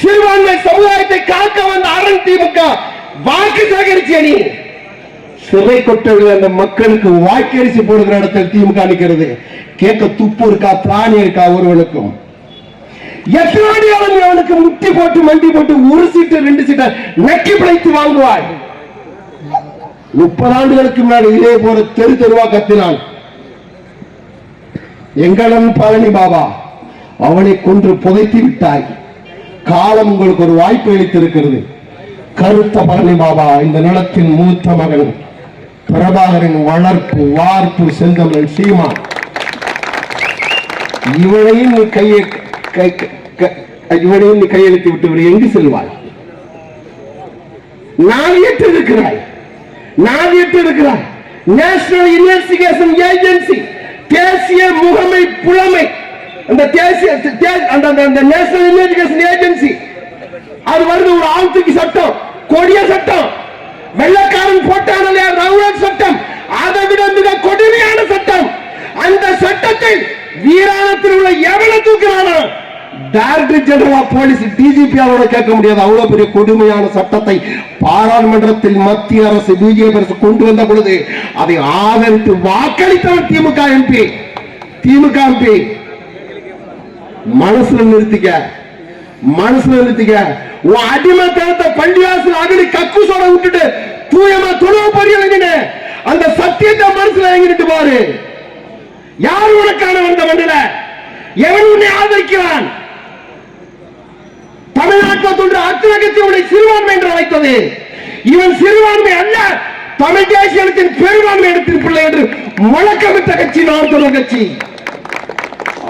சிறுபான்மை சமுதாயத்தை காக்க வந்த அரண் திமுக வாக்கு சேகரிச்சு அணி சிறை கொட்டர்கள் அந்த மக்களுக்கு வாக்கரிசி போடுகிற இடத்தில் திமுக நிற்கிறது. கேட்க துப்பு இருக்கா பிராணி இருக்கா ஒருவனுக்கும்? எத்தனை அவன் அவனுக்கு முட்டி போட்டு மண்டி போட்டு ஒரு சீட்டு ரெண்டு சீட்டை நக்கி பிழைத்து வாங்குவாய்? முப்பது ஆண்டுகளுக்கு முன்னாடி இதே போல தெரு தெருவா கத்தினான். எங்களன் பழனி பாபா அவனை கொன்று புதைத்து விட்டாய். காலம் உங்களுக்கு ஒரு வாய்ப்பு அளித்திருக்கிறது. கருத்த பழனி பாபா இந்த நிலத்தின் மூத்த மகன் பிரபாகரின் வளர்ப்பு வார்ப்பு செந்தமிழன் சீமா. இவனையும் நீ கையை இவனையும் நீ கையெழுத்து விட்டு எங்கு செல்வாய்? நான் இருக்கிறாய் நான் இருக்கிறாய் நேஷனல் இன்வெஸ்டிகேஷன் ஏஜென்சி தேசிய முகமை புலமை அந்த தேசிய அந்த அந்த- நேஷனல் இன்வெஸ்டிகேஷன் ஏஜென்சி அது வருது ஒரு ஆழ்த்துக்கு சட்டம் கொடிய சட்டம். வெள்ளக்காரன் போட்டான ரவுலட் சட்டம். அதை விட மிக கொடுமையான சட்டம். அந்த சட்டத்தை வீராணத்தில் உள்ள எவ்வளவு தூக்கிறானோ? டைரக்டர் ஜெனரல் போலீஸ் டிஜிபி அவரோட கேட்க முடியாது. அவ்வளவு பெரிய கொடுமையான சட்டத்தை பாராளுமன்றத்தில் மத்திய அரசு பிஜேபி அரசு கொண்டு வந்த பொழுது அதை ஆதரித்து வாக்களித்தவர் திமுக எம்பி திமுக எம்பி மனசுல நிறுத்திக்க. மனசுல நிறுத்திக்க. உன் அடிமைத்தனத்தை பள்ளிவாசல் அகடி கக்குசோட விட்டுட்டு தூயமா துணவு போறீங்க அந்த சத்தியத்தை மனசுல எங்கிட்டு பாரு. யார் உனக்கான வந்த மண்டல எவன் உன்னை ஆதரிக்கிறான்? தமிழ்நாட்டில் தோன்ற அத்தனை உடைய சிறுபான்மை என்று அழைத்தது. இவன் சிறுபான்மை அல்ல தமிழ் தேசியத்தின் பெரும்பான்மை இடத்தின் பிள்ளை என்று முழக்கமிட்ட கட்சி நாம் தொடர் கட்சி.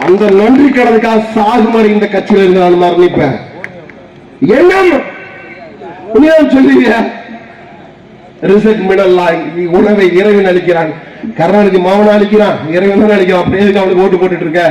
அந்த நன்றி கடனுக்காக சாகுமாரி இந்த கட்சியில இருந்து நான் மரணிப்பேன். என்ன? சொல்லுவீங்க ரிசல்ட் மிடல்லா உணவை இறைவன் அளிக்கிறான். கருணாநிதி மாவன அளிக்கிறான். இறைவன் அளிக்கிறான். அப்படியே அவனுக்கு ஓட்டு போட்டுட்டு இருக்க?